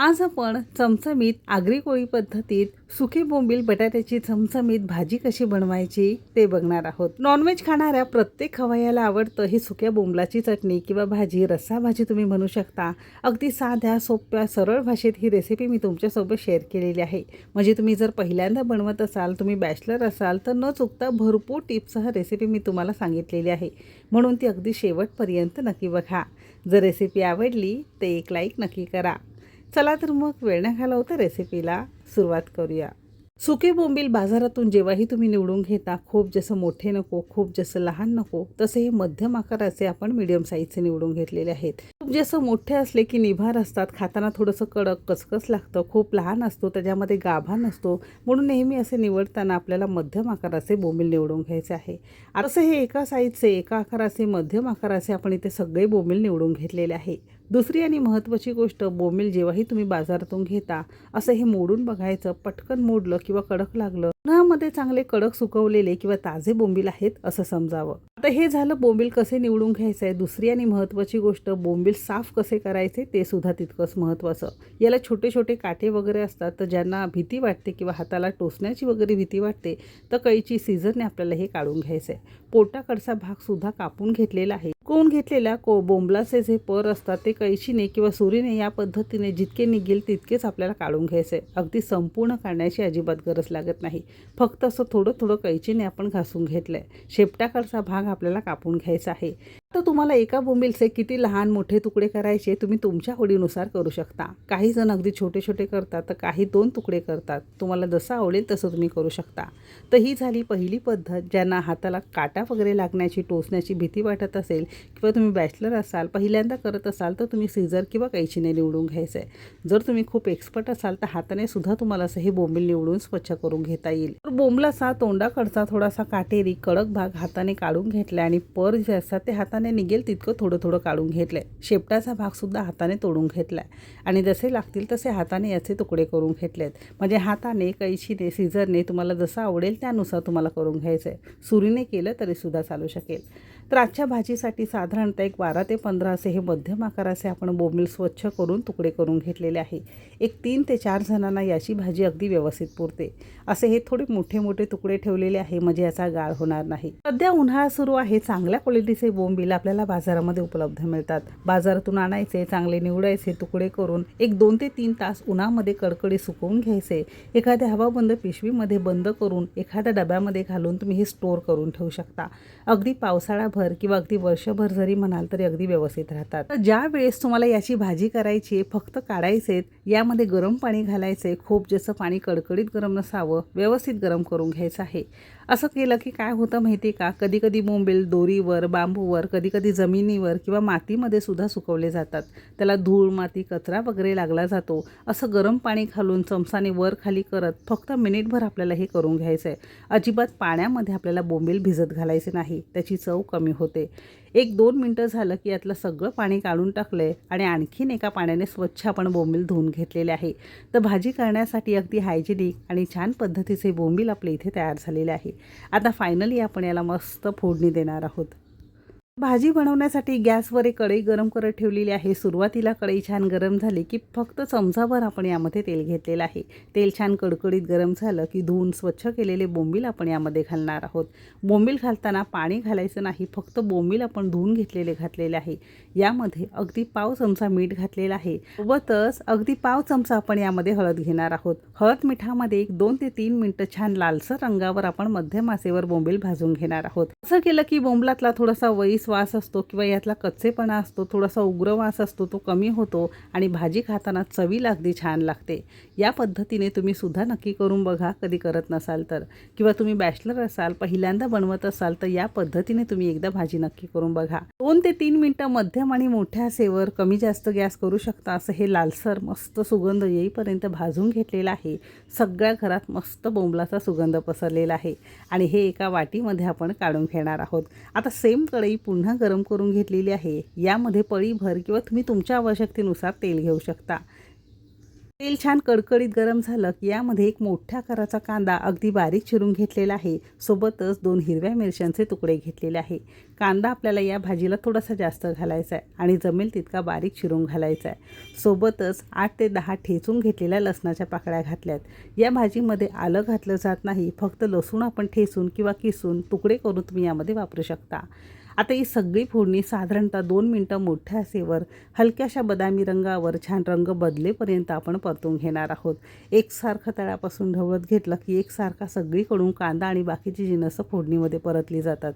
आज आपण चमचमीत आगरी कोळी पद्धतीत सुकी बोंबील बटाट्याची चमचमीत भाजी कशी बनवायची ते बघणार आहोत. नॉनव्हेज खाणाऱ्या प्रत्येक खवय्याला आवडतं ही सुक्या बोंबलाची चटणी किंवा भाजी रस्सा भाजी तुम्ही म्हणू शकता. अगदी साध्या सोप्या सरळ भाषेत ही रेसिपी मी तुमच्यासोबत शेअर केलेली आहे. म्हणजे तुम्ही जर पहिल्यांदा बनवत असाल तुम्ही बॅचलर असाल तर न चुकता भरपूर टिप्ससह रेसिपी मी तुम्हाला सांगितलेली आहे. म्हणून ती अगदी शेवटपर्यंत नक्की बघा. जर रेसिपी आवडली तर एक लाईक नक्की करा. चला तर मग वेळ न घालवता रेसिपीला सुरुवात करूया. सुके बोंबील बाजारातून जेव्हाही तुम्ही निवडून घेता खूप जसं मोठे नको खूप जसं लहान नको तसे हे मध्यम आकाराचे आपण मिडियम साईजचे निवडून घेतलेले आहेत. खूप जसं मोठे असले की निभार असतात खाताना थोडंसं कडक कसकस लागतं खूप लहान असतो त्याच्यामध्ये गाभा नसतो म्हणून नेहमी असे निवडताना आपल्याला मध्यम आकाराचे बोंबील निवडून घ्यायचे आहे. असं हे एका साईजचे एका आकाराचे मध्यम आकाराचे आपण इथे सगळे बोंबील निवडून घेतलेले आहे. दुसरी आणि महत्त्वाची गोष्ट बोंबील जेव्हाही तुम्ही बाजारातून घेता असं हे मोडून बघायचं पटकन मोडलं किंवा कडक लागलं उन्हामध्ये चांगले कडक सुकवलेले किंवा ताजे बोंबील आहेत असं समजावं. आता हे झालं बोंबील कसे निवडून घ्यायचं आहे दुसरी आणि महत्त्वाची गोष्ट बोंबील साफ कसे करायचे ते सुद्धा तितकंच महत्त्वाचं. याला छोटे छोटे काटे वगैरे असतात तर ज्यांना भीती वाटते किंवा हाताला टोचण्याची वगैरे भीती वाटते तर कैची सीझरने आपल्याला हे काढून घ्यायचं आहे पोटाकडचा भाग सुद्धा कापून घेतलेला आहे. कोण घेतलेल्या को बोंबलाचे जे पर असतात ते कैचीने किंवा सुरीने या पद्धतीने जितके निघेल तितकेच आपल्याला काढून घ्यायचे आहे अगदी संपूर्ण काढण्याची अजिबात गरज लागत नाही. फक्त असं थोडं थोडं कैचीने आपण घासून घेतलं आहे शेपटाकडचा भाग आपल्याला कापून घ्यायचा आहे. तर तुम्हाला एका बोंबीलचे किती लहान मोठे तुकडे करायचे तुम्ही तुमच्या आवडीनुसार करू शकता. काही जण अगदी छोटे छोटे करतात तर काही दोन तुकडे करतात. तुम्हाला जसं आवडेल तसं तुम्ही करू शकता. तर ही झाली पहिली पद्धत ज्यांना हाताला काटा वगैरे लागण्याची टोचण्याची भीती वाटत असेल किंवा तुम्ही बॅचलर असाल पहिल्यांदा करत असाल तर तुम्ही सीझर किंवा कैचीने निवडून घ्यायचं आहे जर तुम्ही खूप एक्सपर्ट असाल तर हाताने सुद्धा तुम्हाला असं हे बोंबील निवडून स्वच्छ करून घेता येईल. तर बोंबलाचा तोंडाकडचा थोडासा काटेरी कडक भाग हाताने काढून घेतला आणि पर जे असतात ते हाताने निघेल तितकं थोडं थोडं काढून घेतलंय. शेपटाचा भाग सुद्धा हाताने तोडून घेतलाय. आणि जसे लागतील तसे हाताने याचे तुकडे करून घेतलेत. म्हणजे हाताने कैशीने सीझरने तुम्हाला जसं आवडेल त्यानुसार तुम्हाला करून घ्यायचं आहे सुरीने केलं तरी सुद्धा चालू शकेल. तर आजच्या भाजीसाठी साधारणतः एक बारा ते पंधरा असे हे मध्यम आकाराचे आपण बोंबील स्वच्छ करून तुकडे करून घेतलेले आहे. एक तीन ते चार जणांना याची भाजी अगदी व्यवस्थित पुरते. असे हे थोडे मोठे मोठे तुकडे ठेवलेले आहे म्हणजे याचा गाळ होणार नाही. सध्या उन्हाळा सुरू आहे चांगल्या क्वालिटीचे बोंबील आपल्याला बाजारामध्ये उपलब्ध मिळतात. बाजारातून आणायचे चांगले निवडायचे तुकडे करून एक दोन ते तीन तास उन्हामध्ये कडकडी सुकवून घ्यायचे. एखाद्या हवाबंद पिशवीमध्ये बंद करून एखाद्या डब्यामध्ये घालून तुम्ही हे स्टोअर करून ठेवू शकता. अगदी पावसाळाभर किंवा अगदी वर्षभर जरी म्हणाल तरी अगदी व्यवस्थित राहतात. तर ज्या वेळेस तुम्हाला याची भाजी करायची आहे फक्त काढायचे यामध्ये गरम पाणी घालायचे खूप जसं पाणी कडकडीत गरम नसावं व्यवस्थित गरम करून घ्यायचं आहे. असं केलं की काय होतं माहिती का? कधी कधी दोरीवर बांबूवर कधी कधी जमिनीवर किंवा मातीमध्ये सुद्धा सुकवले जातात. त्याला धूळ माती कचरा वगैरे लागला जातो. असं गरम पाणी घालून चमचाने वर खाली करत फक्त मिनिटभर आपल्याला हे करून घ्यायचं आहे अजिबात पाण्यामध्ये आपल्याला बोंबील भिजत घालायचे नाही. त्याची चव कमी होते. एक दोन मिनटं झालं की यातलं सगळं पाणी काढून टाकलं आहे आणि आणखीन एका पाण्याने स्वच्छ आपण बोंबील धुवून घेतलेले आहे. तर भाजी करण्यासाठी अगदी हायजेनिक आणि छान पद्धतीचे बोंबील आपले इथे तयार झालेले आहे. आता फायनली आपण याला मस्त फोडणी देणार आहोत. भाजी बनवण्यासाठी गॅसवर एक कढई गरम करत ठेवलेली आहे. सुरुवातीला कढई छान गरम झाली की फक्त चमचाभर आपण यामध्ये तेल घेतलेलं आहे. तेल छान कडकडीत गरम झालं की धुवून स्वच्छ केलेले बोंबील आपण यामध्ये घालणार आहोत. बोंबील घालताना पाणी घालायचं नाही फक्त बोंबील आपण धुवून घेतलेले घातलेले आहे. यामध्ये अगदी पाव चमचा मीठ घातलेला आहे. सोबतच अगदी पाव चमचा आपण यामध्ये हळद घेणार आहोत. हळद मिठामध्ये एक दोन ते तीन मिनटं छान लालसर रंगावर आपण मध्यमासेवर बोंबील भाजून घेणार आहोत. असं केलं की बोंबलातला थोडासा वैस वास असतो किंवा यातला कच्चेपणा असतो थोडासा उग्र वास असतो तो कमी होतो आणि भाजी खाताना चवीला अगदी छान लागते. या पद्धतीने तुम्ही सुद्धा नक्की करून बघा कधी करत नसाल तर. किंवा तुम्ही बॅचलर असाल पहिल्यांदा बनवत असाल तर या पद्धतीने तुम्ही एकदा भाजी नक्की करून बघा. दोन ते तीन मिनटं मध्यम आणि मोठ्या सेवर कमी जास्त गॅस करू शकता असं हे लालसर मस्त सुगंध येईपर्यंत भाजून घेतलेला आहे. सगळ्या घरात मस्त बोंबलाचा सुगंध पसरलेला आहे आणि हे एका वाटीमध्ये आपण काढून घेणार आहोत. आता सेम कढई पुन्हा पुन्हा गरम करून घेतलेली आहे. यामध्ये पळीभर किंवा तुम्ही तुमच्या आवश्यकतेनुसार तेल घेऊ शकता. तेल छान कडकडीत गरम झालं की यामध्ये एक मोठ्या आकाराचा कांदा अगदी बारीक चिरून घेतलेला आहे. सोबतच दोन हिरव्या मिरच्यांचे तुकडे घेतलेले आहे. कांदा आपल्याला या भाजीला थोडासा जास्त घालायचा आहे आणि जमेल तितका बारीक चिरून घालायचा आहे. सोबतच आठ ते दहा ठेचून घेतलेल्या लसणाच्या पाकळ्या घातल्यात. या भाजीमध्ये आलं घातलं जात नाही. फक्त लसूण आपण ठेचून किंवा किसून तुकडे करून तुम्ही यामध्ये वापरू शकता. आता ही सगळी फोडणी साधारणतः दोन मिनटं मोठ्या असेवर हलक्याशा बदामी रंगावर छान रंग बदलेपर्यंत आपण परतून घेणार आहोत. एकसारखं तळापासून ढवळत घेतलं की एकसारखा सगळीकडून कांदा आणि बाकीची जिनसं फोडणीमध्ये परतली जातात.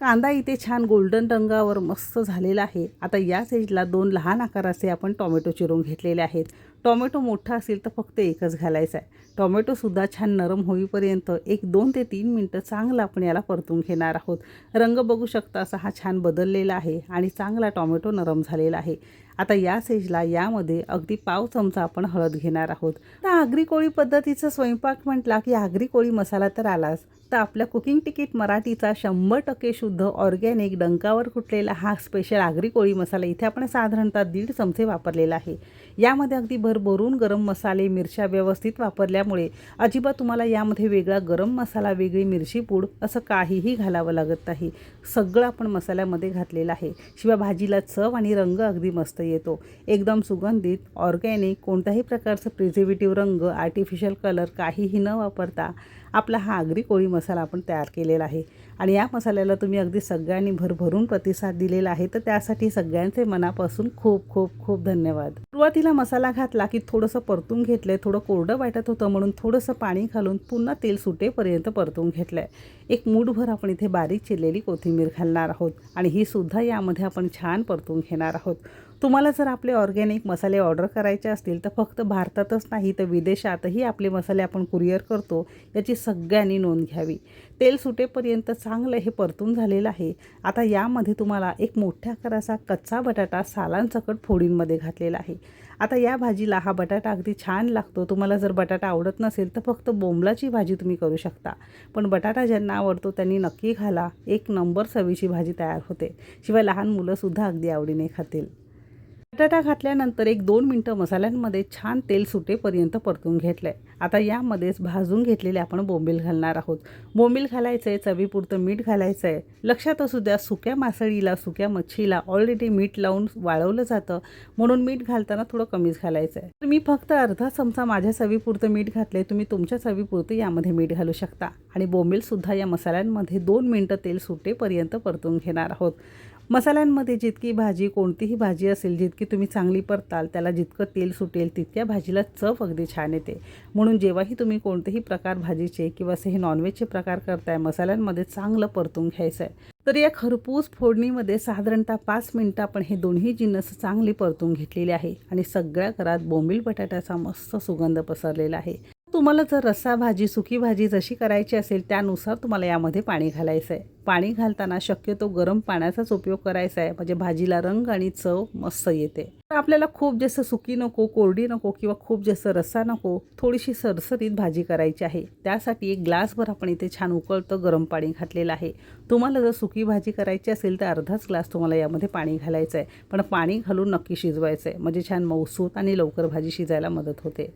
कांदा इथे छान गोल्डन रंगावर मस्त झालेला आहे. आता या सेजला दोन लहान आकाराचे आपण टोमॅटो चिरून घेतलेले आहेत. टॉमॅटो मोठा असेल तर फक्त एकच घालायचा आहे. टॉमॅटोसुद्धा छान नरम होईपर्यंत एक दोन ते तीन मिनटं चांगलं आपण याला परतून घेणार आहोत. रंग बघू शकता असा हा छान बदललेला आहे आणि चांगला टॉमॅटो नरम झालेला आहे. आता या सेजला यामध्ये अगदी पाव चमचा आपण हळद घेणार आहोत. तर आगरी कोळी पद्धतीचा स्वयंपाक म्हटला की आगरी कोळी मसाला तर आलाच. तर आपल्या कुकिंग तिकीट मराठीचा शंभर टक्के शुद्ध ऑर्गॅनिक डंकावर कुटलेला हा स्पेशल आगरी कोळी मसाला इथे आपण साधारणतः दीड चमचे वापरलेला आहे. यामध्ये अगदी भरभरून गरम मसाले मिरच्या व्यवस्थित वापरल्यामुळे अजिबात तुम्हाला यामध्ये वेगळा गरम मसाला वेगळी मिरची पूड असं काहीही घालावं लागत नाही. सगळं आपण मसाल्यामध्ये घातलेलं आहे. शिवाय भाजीला चव आणि रंग अगदी मस्त येतो. एकदम सुगंधित ऑर्गॅनिक कोणत्याही प्रकारचं प्रिझर्वेटिव्ह रंग आर्टिफिशियल कलर काहीही न वापरता आपला हा आगरी कोळी मसाला आपण तयार केलेला आहे. आणि या मसाल्याला तुम्ही अगदी सगळ्यांनी भरभरून प्रतिसाद दिलेला आहे. तर त्यासाठी सगळ्यांचे मनापासून खूप खूप खूप धन्यवाद. सुरुवातीला मसाला घातला की थोडंसं परतून घेतलं आहे थोडं कोरडं वाटत होतं म्हणून थोडंसं पाणी घालून पुन्हा तेल सुटेपर्यंत परतून घेतलं आहे एक मूठभर आपण इथे बारीक चिरलेली कोथिंबीर घालणार आहोत आणि ही सुद्धा यामध्ये आपण छान परतून घेणार आहोत. तुम्हाला जर आपले ऑर्गॅनिक मसाले ऑर्डर करायचे असतील तर फक्त भारतातच नाही तर विदेशातही आपले मसाले आपण कुरिअर करतो याची सगळ्यांनी नोंद घ्यावी. तेल सुटेपर्यंत चांगलं हे परतून झालेलं आहे. आता यामध्ये तुम्हाला एक मोठ्या आकाराचा कच्चा बटाटा सालांसकट फोडींमध्ये घातलेला आहे. आता या भाजीला हा बटाटा अगदी छान लागतो. तुम्हाला जर बटाटा आवडत नसेल तर फक्त बोंबलाची भाजी तुम्ही करू शकता. पण बटाटा ज्यांना आवडतो त्यांनी नक्की घाला. एक नंबर चवीची भाजी तयार होते. शिवाय लहान मुलंसुद्धा अगदी आवडीने खातील. बटाटा घातल्यानंतर एक दोन मिनटं मसाल्यांमध्ये छान तेल सुटेपर्यंत परतून घेतलं आहे आता यामध्येच भाजून घेतलेले आपण बोंबील घालणार आहोत. बोंबील घालायचं आहे चवीपुरतं मीठ घालायचं आहे लक्षात असू द्या सुक्या मासळीला सुक्या मच्छीला ऑलरेडी मीठ लावून वाळवलं जातं. म्हणून मीठ घालताना थोडं कमीच घालायचं आहे तर मी फक्त अर्धा चमचा माझ्या चवीपुरतं मीठ घातलं आहे तुम्ही तुमच्या चवीपुरतं यामध्ये मीठ घालू शकता. आणि बोंबीलसुद्धा या मसाल्यांमध्ये दोन मिनटं तेल सुटेपर्यंत परतून घेणार आहोत. मसाल्यांमध्ये जितकी भाजी कोणतीही भाजी असेल जितकी तुम्ही चांगली परताल त्याला जितकं तेल सुटेल तितक्या भाजीला चव अगदी छान येते. म्हणून जेव्हाही तुम्ही कोणतेही प्रकार भाजीचे किंवा असे हे नॉनव्हेजचे प्रकार करताय मसाल्यांमध्ये चांगलं परतून घ्यायचं आहे तर या खरपूस फोडणीमध्ये साधारणतः पाच मिनटं आपण हे दोन्ही जिन्नस चांगली परतून घेतलेली आहे आणि सगळ्या घरात बोंबील बटाट्याचा मस्त सुगंध पसरलेला आहे. तुम्हाला जर रस्सा भाजी सुकी भाजी जशी करायची असेल त्यानुसार तुम्हाला यामध्ये पाणी घालायचं आहे पाणी घालताना शक्यतो गरम पाण्याचाच उपयोग करायचा आहे म्हणजे भाजीला रंग आणि चव मस्त येते. तर आपल्याला खूप जास्त सुकी नको कोरडी नको किंवा खूप जास्त रस्सा नको थोडीशी सरसरीत भाजी करायची आहे. त्यासाठी एक ग्लासभर आपण इथे छान उकळतं गरम पाणी घातलेलं आहे. तुम्हाला जर सुकी भाजी करायची असेल तर अर्धाच ग्लास तुम्हाला यामध्ये पाणी घालायचं आहे पण पाणी घालून नक्की शिजवायचं आहे म्हणजे छान मौसूत आणि लवकर भाजी शिजायला मदत होते.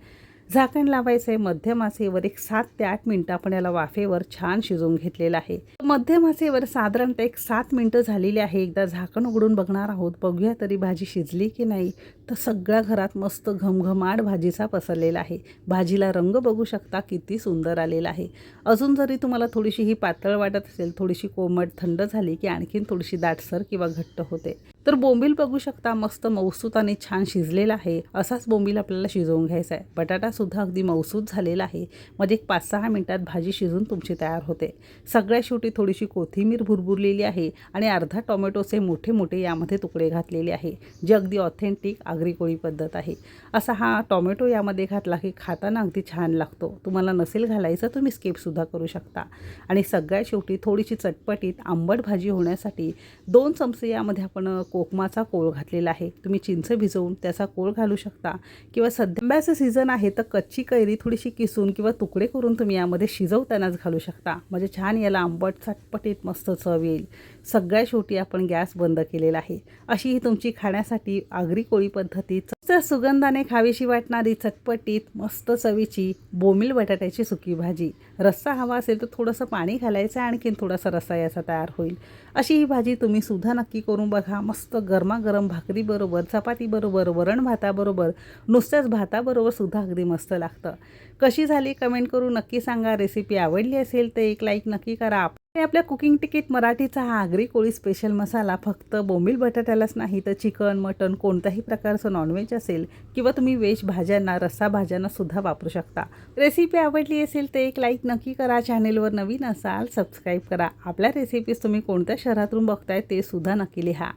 झाकण लावायचं आहे मध्यम आचेवर एक सात ते आठ मिनटं आपण याला वाफेवर छान शिजवून घेतलेलं आहे. मध्यमासेवर साधारणतः एक सात मिनटं झालेली आहे. एकदा झाकण उघडून बघणार आहोत. बघूया तरी भाजी शिजली की नाही. तर सगळ्या घरात मस्त घमघमाट भाजीचा पसरलेला आहे. भाजीला रंग बघू शकता किती सुंदर आलेला आहे. अजून जरी तुम्हाला थोडीशी ही पातळ वाटत असेल थोडीशी कोमट थंड झाली की आणखीन थोडीशी दाटसर किंवा घट्ट होते. तर बोंबील बघू शकता मस्त मौसूत आणि छान शिजलेला आहे. असाच बोंबील आपल्याला शिजवून घ्यायचा आहे. बटाटासुद्धा अगदी मौसूत झालेला आहे. म्हणजे एक पाच सहा मिनटात भाजी शिजून तुमची तयार होते. सगळ्या शेवटी थोडीशी कोथिंबीर भुरभुरलेली आहे आणि अर्धा टोमॅटोचे मोठे मोठे यामध्ये तुकडे घातलेले आहे जे अगदी ऑथेंटिक आगरी कोळी पद्धत आहे. असा हा टोमॅटो यामध्ये घातला की खाताना अगदी छान लागतो. तुम्हाला नसेल घालायचं तुम्ही स्केपसुद्धा करू शकता. आणि सगळ्या शेवटी थोडीशी चटपटीत आंबट भाजी होण्यासाठी दोन चमचे यामध्ये आपण कोकमाचा कोळ घातलेला आहे. तुम्ही चिंच भिजवून त्याचा कोळ घालू शकता. किंवा सध्या आंब्याचं सीझन आहे तर कच्ची कैरी थोडीशी किसून किंवा तुकडे करून तुम्ही यामध्ये शिजवतानाच घालू शकता. म्हणजे छान याला आंबट चटपटीत मस्त चव येईल. सगळ्या शेवटी आपण गॅस बंद केलेला आहे. अशी ही तुमची खाण्यासाठी आगरी कोळी पद्धती. सुगंधाने खावीशी वाटणारी चटपटीत मस्त चवीची बोमिल बटाट्याची सुकी भाजी. रस्सा हवा असेल तर थोडंसं पाणी घालायचं आणखीन थोडासा रस्सा याचा तयार होईल. अशी ही भाजी तुम्ही सुद्धा नक्की करून बघा. मस्त गरमागरम भाकरीबरोबर चपातीबरोबर वरण भाताबरोबर नुसत्याच भाताबरोबर सुद्धा अगदी मस्त लागतं. कशी झाली कमेंट करून नक्की सांगा. रेसिपी आवडली असेल तर एक लाईक नक्की करा. आणि आपल्या कुकिंग तिकीट मराठीचा हा आगरी कोळी स्पेशल मसाला फक्त बोंबील बटाट्यालाच नाही तर चिकन मटन कोणत्याही प्रकारचं नॉनव्हेज असेल किंवा तुम्ही व्हेज भाज्यांना रस्सा भाज्यांना सुद्धा वापरू शकता. रेसिपी आवडली असेल तर एक लाईक नक्की करा. चॅनेलवर नवीन असाल सबस्क्राईब करा. आपल्या रेसिपीज तुम्ही कोणत्या शहरातून बघताय ते सुद्धा नक्की लिहा.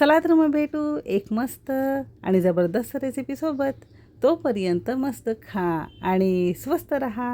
चला तर मग भेटू एक मस्त आणि जबरदस्त रेसिपीसोबत तोपर्यंत मस्त खा आणि स्वस्त रहा.